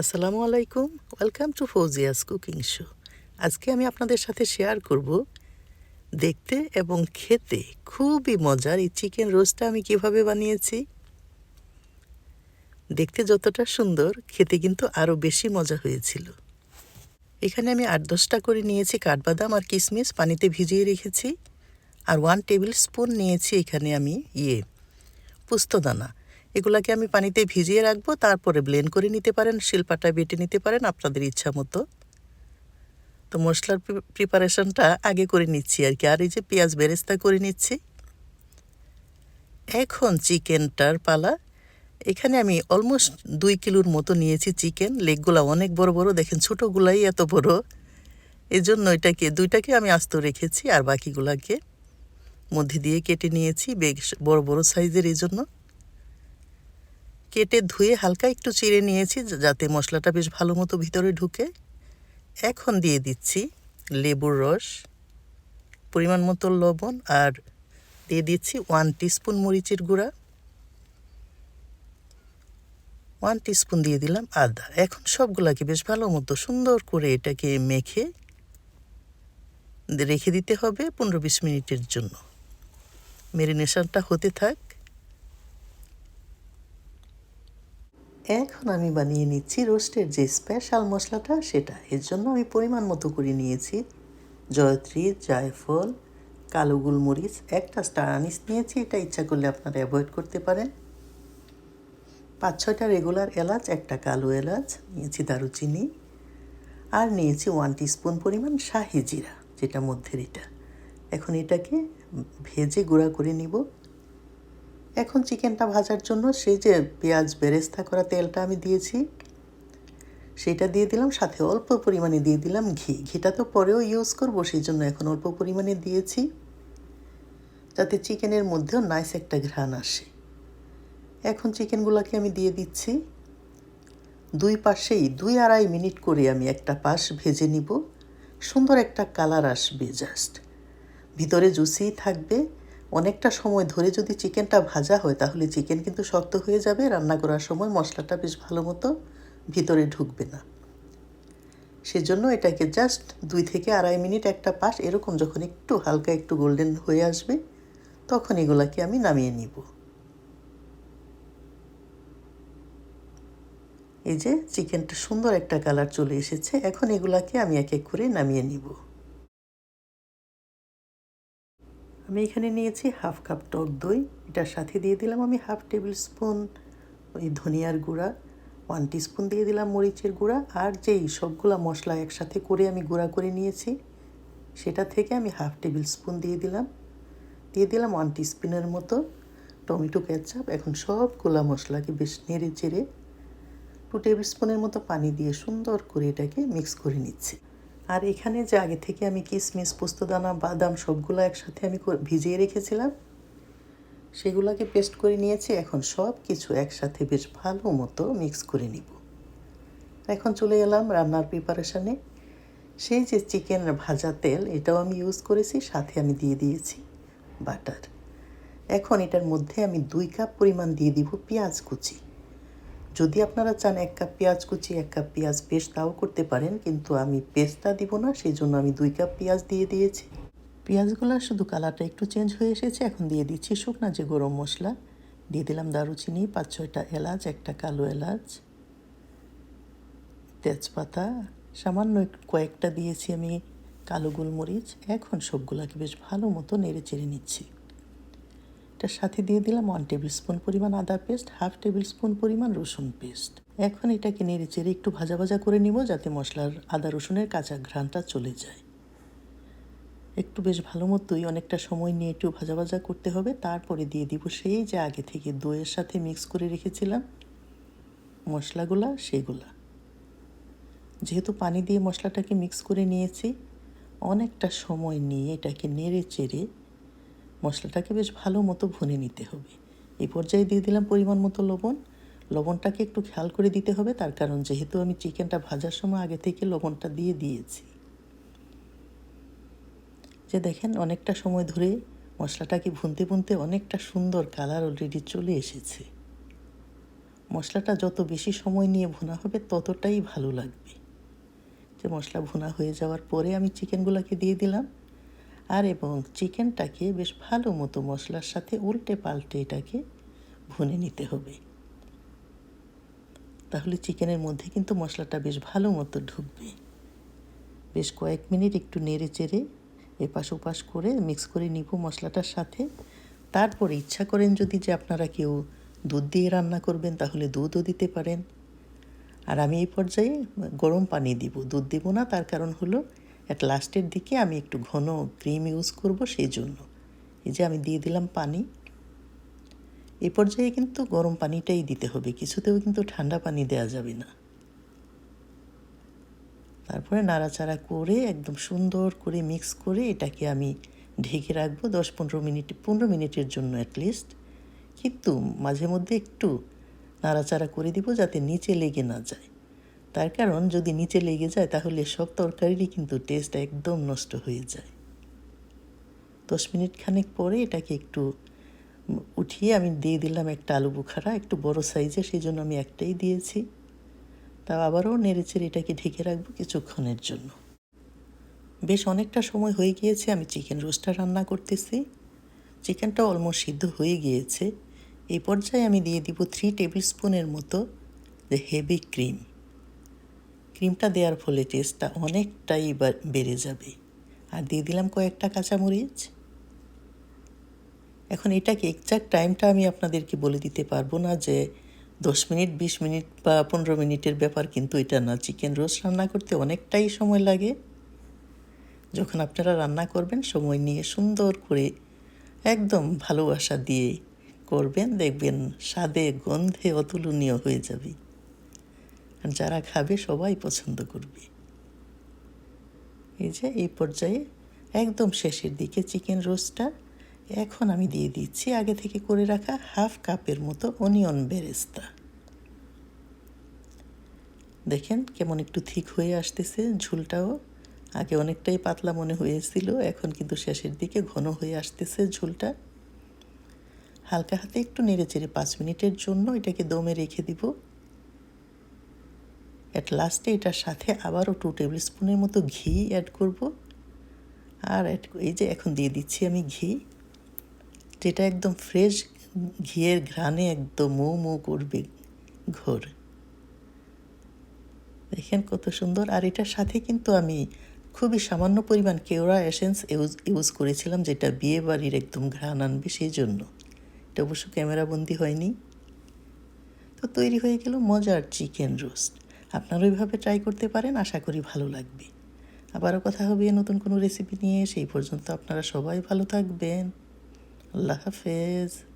আসসালামু আলাইকুম, welcome to Fauzia's cooking show. আজকে আমি আপনাদের সাথে শেয়ার করব দেখতে এবং খেতে খুবই মজার এই চিকেন রোস্টটা আমি কীভাবে বানিয়েছি। দেখতে যতটা সুন্দর, খেতে কিন্তু আরও বেশি মজা হয়েছিল। এখানে আমি আট দশটা করে নিয়েছি কাঠবাদাম আর কিশমিশ পানিতে ভিজিয়ে রেখেছি। আর ওয়ান টেবিল স্পুন নিয়েছি এখানে আমি ইয়ে পুস্তদানা। এগুলাকে আমি পানিতে ভিজিয়ে রাখব, তারপরে ব্লেন্ড করে নিতে পারেন, শিল্পাটা বেটে নিতে পারেন, আপনাদের ইচ্ছা মতো। তো মশলার প্রিপারেশনটা আগে করে নিচ্ছি আর কি। আর এই যে পেঁয়াজ বেরেস্তা করে নিচ্ছি। এখন চিকেনটার পালা। এখানে আমি অলমোস্ট দুই কিলোর মতো নিয়েছি চিকেন। লেগগুলা অনেক বড় বড়, দেখেন ছোটোগুলাই এত বড়। এই জন্য এটাকে দুইটাকে আমি আস্ত রেখেছি আর বাকিগুলাকে মধ্যে দিয়ে কেটে নিয়েছি, বেশ বড় বড় সাইজের এই জন্য কেটে ধুয়ে হালকা একটু চিড়ে নিয়েছি যাতে মশলাটা বেশ ভালো মতো ভিতরে ঢুকে। এখন দিয়ে দিচ্ছি লেবুর রস, পরিমাণ মতো লবণ, আর দিয়ে দিচ্ছি ওয়ান টিস্পুন মরিচের গুঁড়া। ওয়ান টিস্পুন দিয়ে দিলাম আদা। এখন সবগুলাকে বেশ ভালো মতো সুন্দর করে এটাকে মেখে রেখে দিতে হবে পনেরো বিশ মিনিটের জন্য। মেরিনেশনটা হতে থাক। এখন আমি বানিয়ে নিচ্ছি রোস্টের যে স্পেশাল মশলাটা সেটা। এর জন্য আমি পরিমাণ মতো করে নিয়েছি। জয়ত্রী, জায়ফল, কালো গোলমরিচ, একটা স্টার আনিস নিয়েছি, এটা ইচ্ছা করলে আপনারা অ্যাভয়েড করতে পারেন। পাঁচ, ছয়টা রেগুলার এলাচ, একটা কালো এলাচ, নিয়েছি দারুচিনি, আর নিয়েছি ওয়ান স্পুন পরিমাণ শাহি জিরা, যেটা মধ্যের এটা। এখন এটাকে ভেজে গুঁড়া করে নিব। এখন চিকেনটা ভাজার জন্য সেই যে পেঁয়াজ বেরেস্তা করা তেলটা আমি দিয়েছি সেটা দিয়ে দিলাম, সাথে অল্প পরিমাণে দিয়ে দিলাম ঘি। ঘিটা তো পরেও ইউজ করব, সেই জন্য এখন অল্প পরিমাণে দিয়েছি, যাতে চিকেনের মধ্যেও নাইস একটা ঘ্রাণ আসে। এখন চিকেনগুলোকে আমি দিয়ে দিচ্ছি, দুই পাশেই, দুই আড়াই মিনিট করে আমি একটা পাশ ভেজে নিব, সুন্দর একটা কালার আসবে জাস্ট ভিতরে জুসি থাকবে অনেকটা সময় ধরে যদি চিকেনটা ভাজা হয়, তাহলে চিকেন কিন্তু শক্ত হয়ে যাবে, রান্না করার সময় মশলাটা বেশ ভালো মতো ভিতরে ঢুকবে না। সেজন্য এটাকে জাস্ট দুই থেকে আড়াই মিনিট একটা পাশ, এরকম যখন একটু হালকা একটু গোল্ডেন হয়ে আসবে, তখন এগুলাকে আমি নামিয়ে নিব। এই যে, চিকেনটা সুন্দর একটা কালার চলে এসেছে, এখন এগুলাকে আমি এক এক করে নামিয়ে নিব। আমি এখানে নিয়েছি হাফ কাপ টক দই। এটার সাথে দিয়ে দিলাম আমি হাফ টেবিল স্পুন ওই ধনিয়ার গুঁড়া, ওয়ান স্পুন দিয়ে দিলাম মরিচের গুঁড়া, আর যেই সবগুলা মশলা একসাথে করে আমি গুঁড়া করে নিয়েছি, সেটা থেকে আমি হাফ টেবিল স্পুন দিয়ে দিলাম। দিয়ে দিলাম ওয়ান স্পুনের মতো টমেটো কেচাপ। এখন সবগুলা মশলাকে বেশ নেড়ে চেড়ে টু টেবিল স্পুনের মতো পানি দিয়ে সুন্দর করে এটাকে মিক্স করে নিচ্ছি। আর এখানে যে আগে থেকে আমি কিশমিশ পোস্তদানা, বাদাম সবগুলো একসাথে আমি ভিজিয়ে রেখেছিলাম, সেগুলোকে পেস্ট করে নিয়েছি। এখন সব কিছু একসাথে বেশ ভালো মতো মিক্স করে নিব। এখন চলে এলাম রান্নার প্রিপারেশানে সেই যে চিকেন ভাজা তেল, এটাও আমি ইউজ করেছি, সাথে আমি দিয়ে দিয়েছি বাটার এখন এটার মধ্যে আমি দুই কাপ পরিমাণ দিয়ে দিব পেঁয়াজ কুচি। যদি আপনারা চান এক কাপ পেঁয়াজ কুচি, এক কাপ পেঁয়াজ পেস্ট, তাও করতে পারেন, কিন্তু আমি পেস্টটা দিব না সেই জন্য আমি দুই কাপ পেঁয়াজ দিয়ে দিয়েছি। পেঁয়াজগুলো শুধু কালারটা একটু চেঞ্জ হয়ে এসেছে, এখন দিয়ে দিচ্ছি শুকনা যে গরম মশলা। দিয়ে দিলাম দারুচিনি, পাঁচ, ছয়টা এলাচ, একটা কালো এলাচ, তেজপাতা, সামান্য কয়েকটা দিয়েছি আমি কালো গোলমরিচ। এখন সবগুলাকে বেশ ভালো মতো নেড়ে চেড়ে নিচ্ছি। এটার সাথে দিয়ে দিলাম ওয়ান টেবিল স্পুন পরিমাণ আদা পেস্ট হাফ টেবিল স্পুন পরিমাণ রসুন পেস্ট এখন এটাকে নেড়ে চেড়ে একটু ভাজা ভাজা করে নিব যাতে মশলার আদা রসুনের কাঁচা ঘ্রাণটা চলে যায়। একটু বেশ ভালো মতোই অনেকটা সময় নিয়ে একটু ভাজা ভাজা করতে হবে, তারপরে দিয়ে দিব সেই যে আগে থেকে দইয়ের সাথে মিক্স করে রেখেছিলাম, মশলাগুলা সেগুলা। যেহেতু পানি দিয়ে মশলাটাকে মিক্স করে নিয়েছি, অনেকটা সময় নিয়ে এটাকে নেড়ে চেড়ে মশলাটাকে বেশ ভালো মতো ভুনে নিতে হবে। এই পর্যায়ে দিয়ে দিলাম পরিমাণ মতো লবণ। লবণটাকে একটু খেয়াল করে দিতে হবে, তার কারণ যেহেতু আমি চিকেনটা ভাজার সময় আগে থেকে লবণটা দিয়ে দিয়েছি। যে দেখেন, অনেকটা সময় ধরে মশলাটাকে ভুনতে ভুনতে অনেকটা সুন্দর কালার অলরেডি চলে এসেছে। মশলাটা যত বেশি সময় নিয়ে ভুনা হবে, ততটাই ভালো লাগবে। যে মশলা ভুনা হয়ে যাওয়ার পরে আমি চিকেনগুলোকে দিয়ে দিলাম। আর এবং চিকেনটাকে বেশ ভালো মতো মশলার সাথে উল্টে পাল্টে এটাকে ভুনে নিতে হবে। তাহলে চিকেনের মধ্যে কিন্তু মশলাটা বেশ ভালো মতো ঢুকবে। বেশ কয়েক মিনিট একটু নেড়ে চেড়ে এপাশ ওপাশ করে মিক্স করে নিব মশলাটার সাথে। তারপর ইচ্ছা করেন যদি যে আপনারা কেউ দুধ দিয়ে রান্না করবেন তাহলে দুধও দিতে পারেন। আর আমি এই পর্যায়ে গরম পানি দিব। দুধ দিব না, তার কারণ হলো এক লাস্টের দিকে আমি একটু ঘন ক্রিম ইউজ করব সেই জন্য এই যে আমি দিয়ে দিলাম পানি। এ পর্যায়ে কিন্তু গরম পানিটাই দিতে হবে, কিছুতেও কিন্তু ঠান্ডা পানি দেওয়া যাবে না। তারপরে নাড়াচাড়া করে একদম সুন্দর করে মিক্স করে এটাকে আমি ঢেকে রাখব দশ পনেরো মিনিট, পনেরো মিনিটের জন্য অ্যাটলিস্ট কিন্তু মাঝে মধ্যে একটু নাড়াচাড়া করে দিব যাতে নিচে লেগে না যায়। তার কারণ যদি নিচে লেগে যায়, তাহলে সব তরকারিরই কিন্তু টেস্ট একদম নষ্ট হয়ে যায়। দশ মিনিট খানেক পরে এটাকে একটু উঠিয়ে আমি দিয়ে দিলাম একটা আলু বুখারা, একটু বড় সাইজে সেই জন্য আমি একটাই দিয়েছি। তা আবারও নেড়েচেড়ে এটাকে ঢেকে রাখব কিছুক্ষণের জন্য। বেশ অনেকটা সময় হয়ে গিয়েছে, আমি চিকেন রোস্টার রান্না করতেছি। চিকেনটা অলমোস্ট সিদ্ধ হয়ে গিয়েছে। এই পর্যায়ে আমি দিয়ে দিব থ্রি টেবিল স্পুনের মতো যে হেভি ক্রিম ক্রিমটা দেওয়ার ফলে টেস্টটা অনেকটাই বেড়ে যাবে। আর দিয়ে দিলাম কয়েকটা কাঁচামরিচ। এখন এটাকে এক্সাক্ট টাইমটা আমি আপনাদেরকে বলে দিতে পারব না যে দশ মিনিট, বিশ মিনিট বা পনেরো মিনিটের ব্যাপার, কিন্তু এটা না। চিকেন রোস্ট রান্না করতে অনেকটাই সময় লাগে। যখন আপনারা রান্না করবেন, সময় নিয়ে সুন্দর করে একদম ভালোবাসা দিয়ে করবেন, দেখবেন স্বাদে গন্ধে অতুলনীয় হয়ে যাবে। আর যারা খাবে সবাই পছন্দ করবে। এই যে, এই পর্যায়ে একদম শেষের দিকে চিকেন রোস্টটা এখন আমি দিয়ে দিচ্ছি। আগে থেকে করে রাখা হাফ কাপের মতো অনিয়ন বেরেস্তা। দেখেন কেমন একটু থিক হয়ে আসতেছে ঝুলটাও। আগে অনেকটাই পাতলা মনে হয়েছিল, এখন কিন্তু শেষের দিকে ঘন হয়ে আসতেছে ঝুলটা। হালকা হাতে একটু নেড়ে চেড়ে পাঁচ মিনিটের জন্য এটাকে দমে রেখে দিব। অ্যাট লাস্টে এটার সাথে আবারও টু টেবিল স্পুনের মতো ঘি অ্যাড করব। আর অ্যাড এই যে এখন দিয়ে দিচ্ছি আমি ঘি। যেটা একদম ফ্রেশ ঘিয়ের ঘ্রাণে একদম মৌ মৌ করবে ঘোর। দেখেন কত সুন্দর। আর এটার সাথে কিন্তু আমি খুবই সামান্য পরিমাণ কেওড়া এসেন্স ইউজ ইউজ করেছিলাম, যেটা বিয়ে বাড়ির একদম ঘ্রাণ আনবে সেই জন্য। এটা অবশ্য ক্যামেরাবন্দি হয়নি। তো তৈরি হয়ে গেল মজার চিকেন রোস্ট আপনারা ওইভাবে ট্রাই করতে পারেন, আশা করি ভালো লাগবে। আবারও কথা হবে নতুন কোনো রেসিপি নিয়ে, সেই পর্যন্ত আপনারা সবাই ভালো থাকবেন। আল্লাহ হাফেজ।